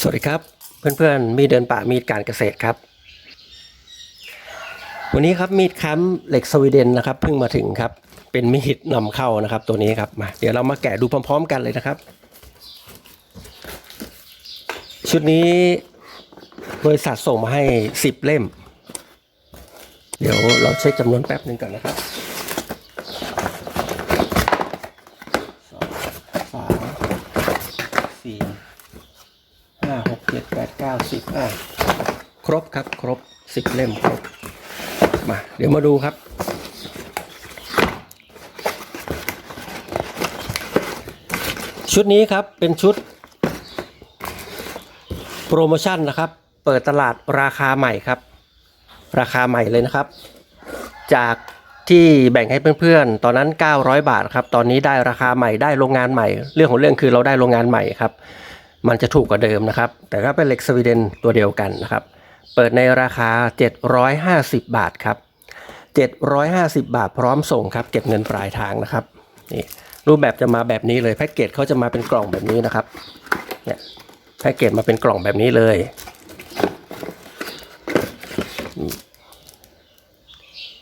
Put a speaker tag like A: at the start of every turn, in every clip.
A: สวัสดีครับ เพื่อนๆ มีเดินป่ามีดการเกษตรครับ วันนี้ครับมีดค้ำเหล็กสวีเดนนะครับเพิ่งมาถึงครับ เป็นมีดนำเข้านะครับ ตัวนี้ครับมาเดี๋ยวเรามาแกะดูพร้อม ๆ กันเลยนะครับ ชุดนี้บริษัทส่งมาให้ 10 เล่ม เดี๋ยวเราเช็คจำนวนแป๊บหนึ่งก่อนนะครับสองสามสี่ห้าหกเจ็ดแปดเก้าสิบอะครบครับครบสิบเล่มครบมาเดี๋ยวมาดูครับ ชุดนี้ครับเป็นชุด โปรโมชั่นนะครับ เปิดตลาดราคาใหม่ครับ ราคาใหม่เลยนะครับ จากที่แบ่งให้เพื่อนๆ ตอนนั้น 900 บาทครับ ตอนนี้ได้ราคาใหม่ได้โรงงานใหม่ เรื่องของเรื่องคือเราได้โรงงานใหม่ครับ มันจะถูกกว่าเดิมนะครับ แต่ก็เป็นเหล็กสวีเดนตัวเดียวกันนะครับ เปิดในราคา 750 บาทครับ 750 บาทพร้อมส่งครับ เก็บเงินปลายทางนะครับนี่รูปแบบจะมาแบบนี้เลยแพ็กเกจเขาจะมาเป็นกล่องแบบนี้นะครับเนี่ยแพ็กเกจมาเป็นกล่องแบบนี้เลย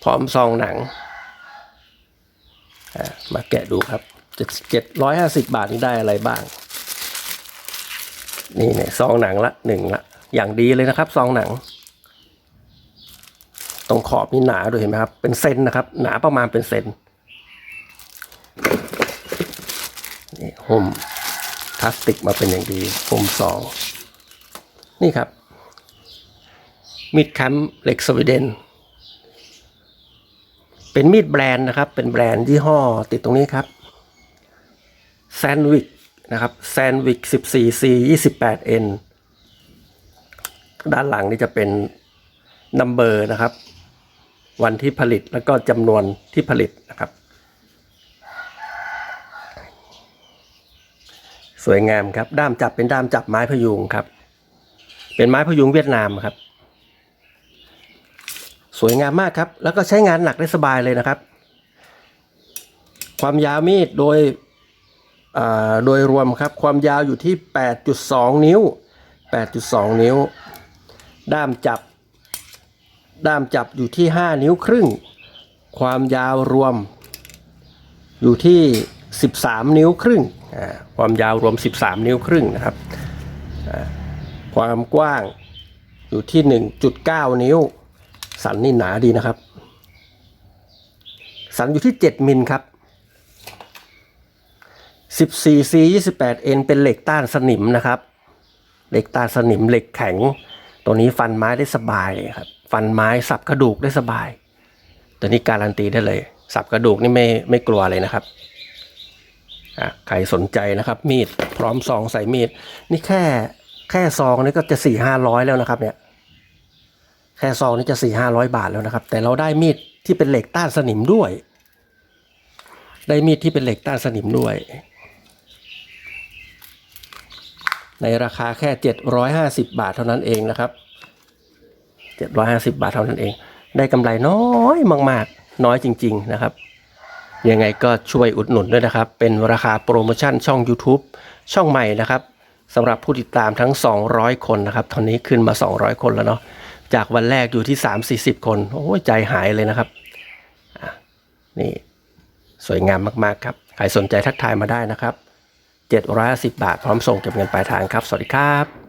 A: พร้อมซองหนัง มาแกะดูครับเจ็ดเจ็ดร้อยห้าสิบาทนี่ได้อะไรบ้าง นี่เนี่ยซองหนังละหนึ่งละ อย่างดีเลยนะครับ ซองหนัง ตรงขอบนี่หนาด้วยเห็นไหมครับ เป็นเซนนะครับ หนาประมาณเป็นเซนนี่หุ้มพลาสติกมาเป็นอย่างดีหุ้มซอง นี่ครับมีดคัมเหล็กสวีเดน เป็นมีดแบรนด์นะครับ เป็นแบรนด์ยี่ห้อติดตรงนี้ครับแซนวิก นะครับแซนวิก 14C 28N ด้านหลังนี่จะเป็นนัมเบอร์นะครับ วันที่ผลิตแล้วก็จำนวนที่ผลิตนะครับ สวยงามครับ ด้ามจับเป็นด้ามจับไม้พยุงครับ เป็นไม้พยุงเวียดนามครับ สวยงามมากครับ แล้วก็ใช้งานหนักได้สบายเลยนะครับ ความยาวมีดโดย โดยรวมครับความยาวอยู่ที่ 8.2 นิ้ว 8.2 นิ้ว ด้ามจับ ด้ามจับอยู่ที่ 5 นิ้วครึ่ง ความยาวรวม อยู่ที่ 13 นิ้วครึ่ง ความยาวรวม 13 นิ้วครึ่งนะครับ ความกว้างอยู่ที่ 1.9 นิ้ว สันนี่หนาดีนะครับ สันอยู่ที่ 7 มิลครับ 14C 28N เป็นเหล็กต้านสนิมนะครับ เหล็กต้านสนิมเหล็กแข็ง ตัวนี้ฟันไม้ได้สบายครับ ฟันไม้สับกระดูกได้สบาย ตัวนี้การันตีได้เลย สับกระดูกนี่ไม่ไม่กลัวเลยนะครับอะใครสนใจนะครับ มีดพร้อมซองใส่มีด นี่แค่แค่ซองนี่ก็จะสี่ห้าร้อยแล้วนะครับ เนี่ย แค่ซองนี่จะสี่ห้าร้อยบาทแล้วนะครับ แต่เราได้มีดที่เป็นเหล็กต้านสนิมด้วย ได้มีดที่เป็นเหล็กต้านสนิมด้วย ในราคาแค่เจ็ดร้อยห้าสิบาทเท่านั้นเองนะครับเจ็ดร้อยห้าสิบาทเท่านั้นเอง ได้กำไรน้อยมาก ๆ น้อยจริง ๆ นะครับ ยังไงก็ช่วยอุดหนุนด้วยนะครับ เป็นราคาโปรโมชั่นช่อง YouTube ช่องใหม่นะครับสำหรับผู้ติดตามทั้ง 200 คนนะครับตอนนี้ขึ้นมา 200 คนแล้วเนาะจากวันแรกอยู่ที่ 3-40 คน โอ้ใจหายเลยนะครับนี่สวยงามมาก ๆ ครับ ใครสนใจทักทายมาได้นะครับ 750 บาท พร้อมส่งเก็บเงินปลายทางครับ สวัสดีครับ